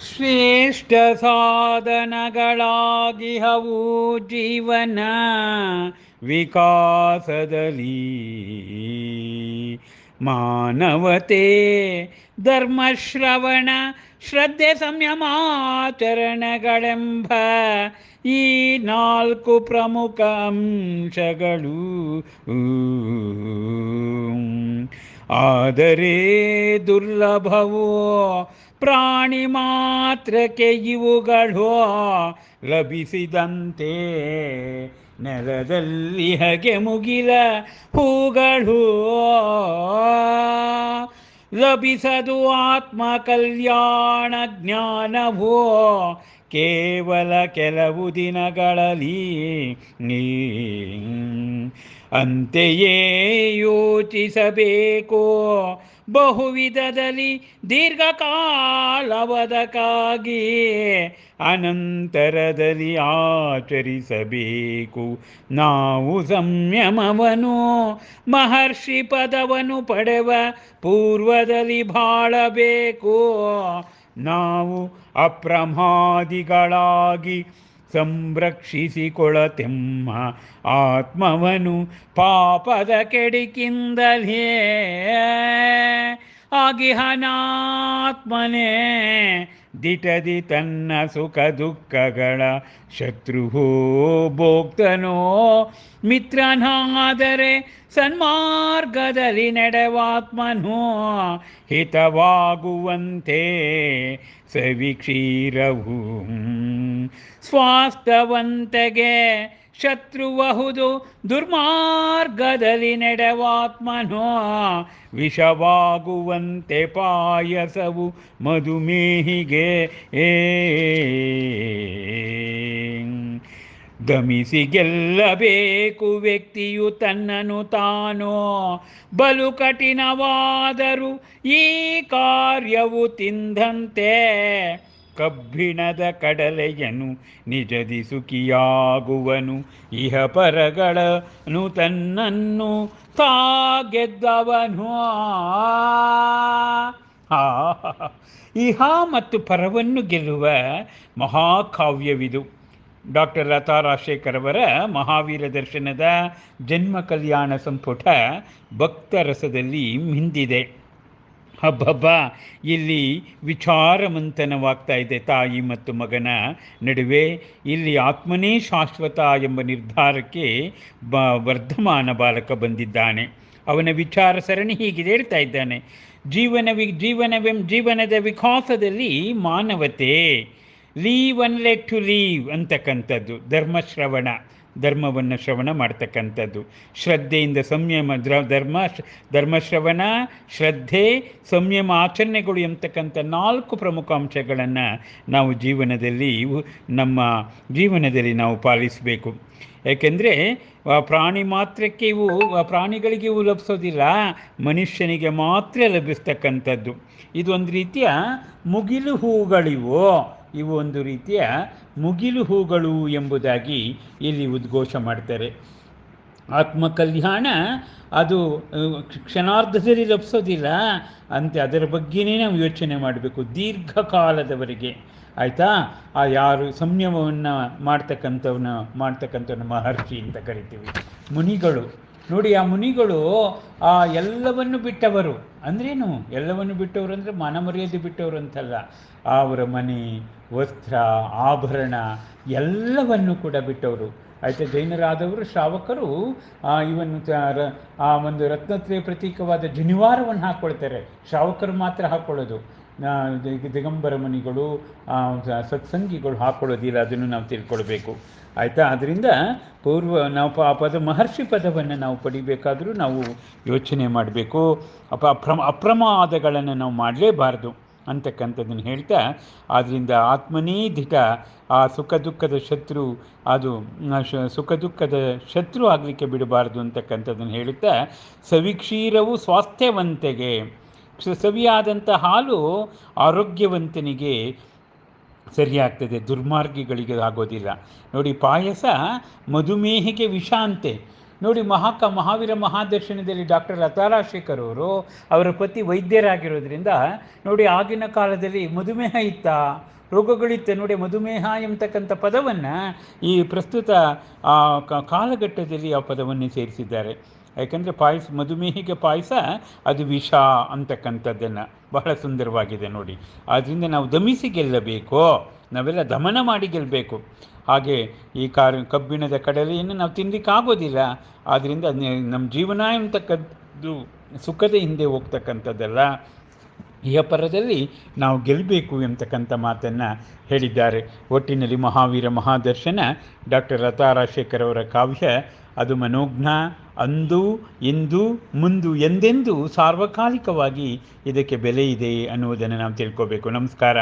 ಶ್ರೇಷ್ಠ ಸಾಧನಗಳಾಗಿಹವು ಜೀವನ ವಿಕಾಸದಲ್ಲಿ. ಮಾನವತೆ ಧರ್ಮಶ್ರವಣ ಶ್ರದ್ಧೆ ಸಂಯಮಾಚರಣೆಗಳೆಂಬ ಈ ನಾಲ್ಕು ಪ್ರಮುಖ ಅಂಶಗಳು. ಆದರೆ ದುರ್ಲಭವೋ ಪ್ರಾಣಿ ಮಾತ್ರಕ್ಕೆ ಇವುಗಳು ಲಭಿಸಿದಂತೆ ನೆಲದಲ್ಲಿ ಹಗೆ ಮುಗಿಲ ಹೂಗಳು ಲಭಿಸದು ಆತ್ಮ ಕಲ್ಯಾಣ ಜ್ಞಾನವೋ. ಕೇವಲ ಕೆಲವು ದಿನಗಳಲ್ಲಿ ನೀ ಅಂತೆಯೇ ಯೋಚಿಸಬೇಕು. ಬಹುವಿಧದಲ್ಲಿ ದೀರ್ಘಕಾಲವದಕ್ಕಾಗಿ ಅನಂತರದಲ್ಲಿ ಆಚರಿಸಬೇಕು. ನಾವು ಸಂಯಮವನು ಮಹರ್ಷಿ ಪದವನ್ನು ಪಡೆವ ಪೂರ್ವದಲ್ಲಿ ಬಾಳಬೇಕು. ನಾವು ಅಪ್ರಮಾದಿಗಳಾಗಿ ಸಂರಕ್ಷಿಸಿಕೊಳ್ಳತೆಮ್ಮ ಆತ್ಮವನು ಪಾಪದ ಕೆಡಿಕಿಂದಲೇ ಆಗಿಹನಾತ್ಮನೇ. ದಿಟದಿ ತನ್ನ ಸುಖ ದುಃಖಗಳ ಶತ್ರುಹೋ ಭೋಕ್ತನೋ. ಮಿತ್ರನಾದರೆ ಸನ್ಮಾರ್ಗದಲ್ಲಿ ನಡೆವಾತ್ಮನೋ. ಹಿತವಾಗುವಂತೆ ಸವಿಕ್ಷೀರವು. ಸ್ವಾಸ್ಥವಂತೆಗೆ ಶತ್ರುವಹುದು ದುರ್ಮಾರ್ಗದಲ್ಲಿ ನಡೆವಾತ್ಮನೋ. ವಿಷವಾಗುವಂತೆ ಪಾಯಸವು ಮಧುಮೇಹಿಗೆ ಏ. ಗಮಿಸಿ ಗೆಲ್ಲಬೇಕು ವ್ಯಕ್ತಿಯು ತನ್ನನು ತಾನೋ. ಬಲು ಕಠಿಣವಾದರೂ ಈ ಕಾರ್ಯವು ತಿಂದಂತೆ. ಕಬ್ಬಿಣದ ಕಡಲೆಯನು ನಿಜದಿ ಸುಖಿಯಾಗುವನು. ಇಹ ಪರಗಳನು ತನ್ನನ್ನು ತಾ ಗೆದ್ದವನು ಇಹ ಮತ್ತು ಪರವನ್ನು ಗೆಲ್ಲುವ ಮಹಾಕಾವ್ಯವಿದು. ಡಾಕ್ಟರ್ ಲತಾ ರಾಜಶೇಖರವರ ಮಹಾವೀರ ದರ್ಶನದ ಜನ್ಮ ಕಲ್ಯಾಣ ಸಂಪುಟ ಭಕ್ತರಸದಲ್ಲಿ ಮಿಂದಿದೆ. ಹಬ್ಬಬ್ಬ, ಇಲ್ಲಿ ವಿಚಾರ ಮಂಥನವಾಗ್ತಾ ಇದೆ ತಾಯಿ ಮತ್ತು ಮಗನ ನಡುವೆ. ಇಲ್ಲಿ ಆತ್ಮನೇ ಶಾಶ್ವತ ಎಂಬ ನಿರ್ಧಾರಕ್ಕೆ ಬ, ವರ್ಧಮಾನ ಬಾಲಕ ಬಂದಿದ್ದಾನೆ. ಅವನ ವಿಚಾರ ಸರಣಿ ಹೀಗಿದೆ ಹೇಳ್ತಾ ಇದ್ದಾನೆ. ಜೀವನ ವಿ, ಜೀವನವೆಂ, ಜೀವನದ ವಿಕಾಸದಲ್ಲಿ ಮಾನವತೆ. Live and let to live ಅಂತಕ್ಕಂಥದ್ದು ಧರ್ಮಶ್ರವಣ. ಧರ್ಮವನ್ನು ಶ್ರವಣ ಮಾಡ್ತಕ್ಕಂಥದ್ದು. ಶ್ರದ್ಧೆಯಿಂದ ಸಂಯಮ ದ್ರ, ಧರ್ಮ ಧರ್ಮಶ್ರವಣ ಶ್ರದ್ಧೆ, ಸಂಯಮ ಆಚರಣೆಗಳು ಎಂಬತಕ್ಕಂಥ ನಾಲ್ಕು ಪ್ರಮುಖ ಅಂಶಗಳನ್ನು ನಾವು ಜೀವನದಲ್ಲಿ ನಮ್ಮ ಜೀವನದಲ್ಲಿ ನಾವು ಪಾಲಿಸಬೇಕು. ಏಕೆಂದರೆ ಪ್ರಾಣಿ ಮಾತ್ರಕ್ಕೆ ಇವು ಪ್ರಾಣಿಗಳಿಗೆ ಇವು ಲಭಿಸೋದಿಲ್ಲ, ಮನುಷ್ಯನಿಗೆ ಮಾತ್ರ ಲಭಿಸ್ತಕ್ಕಂಥದ್ದು. ಇದೊಂದು ರೀತಿಯ ಮುಗಿಲು ಹೂಗಳಿವು ಇವು ಒಂದು ರೀತಿಯ ಮುಗಿಲು ಹೂಗಳು ಎಂಬುದಾಗಿ ಇಲ್ಲಿ ಉದ್ಘೋಷ ಮಾಡ್ತಾರೆ. ಆತ್ಮಕಲ್ಯಾಣ ಅದು ಕ್ಷಣಾರ್ಧದಲ್ಲಿ ಲಭಿಸೋದಿಲ್ಲ, ಅಂತೆ ಅದರ ಬಗ್ಗೆನೇ ನಾವು ಯೋಚನೆ ಮಾಡಬೇಕು, ದೀರ್ಘಕಾಲದವರೆಗೆ. ಆಯಿತಾ? ಆ ಯಾರು ಸಂಯಮವನ್ನು ಮಾಡ್ತಕ್ಕಂಥವನ್ನ ಮಾಡ್ತಕ್ಕಂಥವನ್ನ ಮಹರ್ಷಿ ಅಂತ ಕರಿತೀವಿ. ಮುನಿಗಳು. ನೋಡಿ, ಆ ಮುನಿಗಳು ಆ ಎಲ್ಲವನ್ನು ಬಿಟ್ಟವರು. ಅಂದ್ರೇನು? ಎಲ್ಲವನ್ನು ಬಿಟ್ಟವರು ಅಂದರೆ ಮನ ಮರ್ಯಾದೆ ಬಿಟ್ಟವರು ಅಂತಲ್ಲ. ಅವರ ಮನೆ, ವಸ್ತ್ರ, ಆಭರಣ ಎಲ್ಲವನ್ನು ಕೂಡ ಬಿಟ್ಟವರು. ಆಯಿತು ಜೈನರಾದವರು ಶ್ರಾವಕರು ಇವನ್ನು ಆ ಒಂದು ರತ್ನತ್ರಯ ಪ್ರತೀಕವಾದ ಜನಿವಾರವನ್ನು ಹಾಕ್ಕೊಳ್ತಾರೆ ಶ್ರಾವಕರು ಮಾತ್ರ ಹಾಕ್ಕೊಳ್ಳೋದು ದಿಗಂಬರ ಮುನಿಗಳು ಸತ್ಸಂಗಿಗಳು ಹಾಕ್ಕೊಳ್ಳೋದಿಲ್ಲ ಅದನ್ನು ನಾವು ತಿಳ್ಕೊಳ್ಬೇಕು. ಆಯಿತಾ? ಅದರಿಂದ ಪೂರ್ವ ನಾವು ಪ ಪದ, ಮಹರ್ಷಿ ಪದವನ್ನು ನಾವು ಪಡಿಬೇಕಾದರೂ ನಾವು ಯೋಚನೆ ಮಾಡಬೇಕು. ಅಪ, ಅಪ್ರಮ, ಅಪ್ರಮಾದಗಳನ್ನು ನಾವು ಮಾಡಲೇಬಾರ್ದು ಅಂತಕ್ಕಂಥದ್ದನ್ನು ಹೇಳ್ತಾ ಆದ್ದರಿಂದ ಆತ್ಮನೇ ದಿಟ ಆ ಸುಖ ದುಃಖದ ಶತ್ರು, ಅದು ಸುಖ ದುಃಖದ ಶತ್ರು ಆಗಲಿಕ್ಕೆ ಬಿಡಬಾರ್ದು ಅಂತಕ್ಕಂಥದ್ದನ್ನು ಹೇಳುತ್ತಾ, ಸವಿಕ್ಷೀರವು ಸ್ವಾಸ್ಥ್ಯವಂತೆಗೆ ಸವಿಯಾದಂಥ ಹಾಲು ಆರೋಗ್ಯವಂತನಿಗೆ ಸರಿಯಾಗ್ತದೆ, ದುರ್ಮಾರ್ಗಿಗಳಿಗೆ ಆಗೋದಿಲ್ಲ. ನೋಡಿ, ಪಾಯಸ ಮಧುಮೇಹಿಗೆ ವಿಷಾಂತೆ ನೋಡಿ, ಮಹಾಕ ಮಹಾವೀರ ಮಹಾದರ್ಶನದಲ್ಲಿ ಡಾಕ್ಟರ್ ಲತಾ ರಾಜಶೇಖರ್ ಅವರು ಅವರ ಪತಿ ವೈದ್ಯರಾಗಿರೋದ್ರಿಂದ, ನೋಡಿ, ಆಗಿನ ಕಾಲದಲ್ಲಿ ಮಧುಮೇಹ ಇತ್ತ, ರೋಗಗಳಿತ್ತ, ನೋಡಿ, ಮಧುಮೇಹ ಎಂಬತಕ್ಕಂಥ ಪದವನ್ನು ಈ ಪ್ರಸ್ತುತ ಕಾಲಘಟ್ಟದಲ್ಲಿ ಆ ಪದವನ್ನು ಸೇರಿಸಿದ್ದಾರೆ. ಯಾಕಂದರೆ ಪಾಯಸ, ಮಧುಮೇಹಿಗೆ ಪಾಯಸ, ಅದು ವಿಷ ಅಂತಕ್ಕಂಥದ್ದನ್ನು ಬಹಳ ಸುಂದರವಾಗಿದೆ ನೋಡಿ. ಆದ್ದರಿಂದ ನಾವು ದಮಿಸಿ ಗೆಲ್ಲಬೇಕು. ನಾವೆಲ್ಲ ದಮನ ಮಾಡಿ ಗೆಲ್ಲಬೇಕು ಹಾಗೆ ಈ ಕಾರ್, ಕಬ್ಬಿಣದ ಕಡಲೆಯನ್ನು ನಾವು ತಿನ್ನಲಿಕ್ಕಾಗೋದಿಲ್ಲ ಆದ್ದರಿಂದ ನಮ್ಮ ಜೀವನ ಎಂತಕ್ಕದ್ದು ಸುಖದ ಹಿಂದೆ ಹೋಗ್ತಕ್ಕಂಥದ್ದಲ್ಲ. ಇಹಪರದಲ್ಲಿ ನಾವು ಗೆಲ್ಲಬೇಕು ಎಂತಕ್ಕಂಥ ಮಾತನ್ನು ಹೇಳಿದ್ದಾರೆ. ಒಟ್ಟಿನಲ್ಲಿ ಮಹಾವೀರ ಮಹಾದರ್ಶನ ಡಾಕ್ಟರ್ ಲತಾ ರಾಜಶೇಖರ್ ಅವರ ಕಾವ್ಯ, ಅದು ಮನೋಜ್ಞ, ಅಂದು, ಇಂದು, ಮುಂದು ಎಂದೆಂದೂ ಸಾರ್ವಕಾಲಿಕವಾಗಿ ಇದಕ್ಕೆ ಬೆಲೆ ಇದೆ ಅನ್ನುವುದನ್ನು ನಾವು ತಿಳ್ಕೋಬೇಕು. ನಮಸ್ಕಾರ.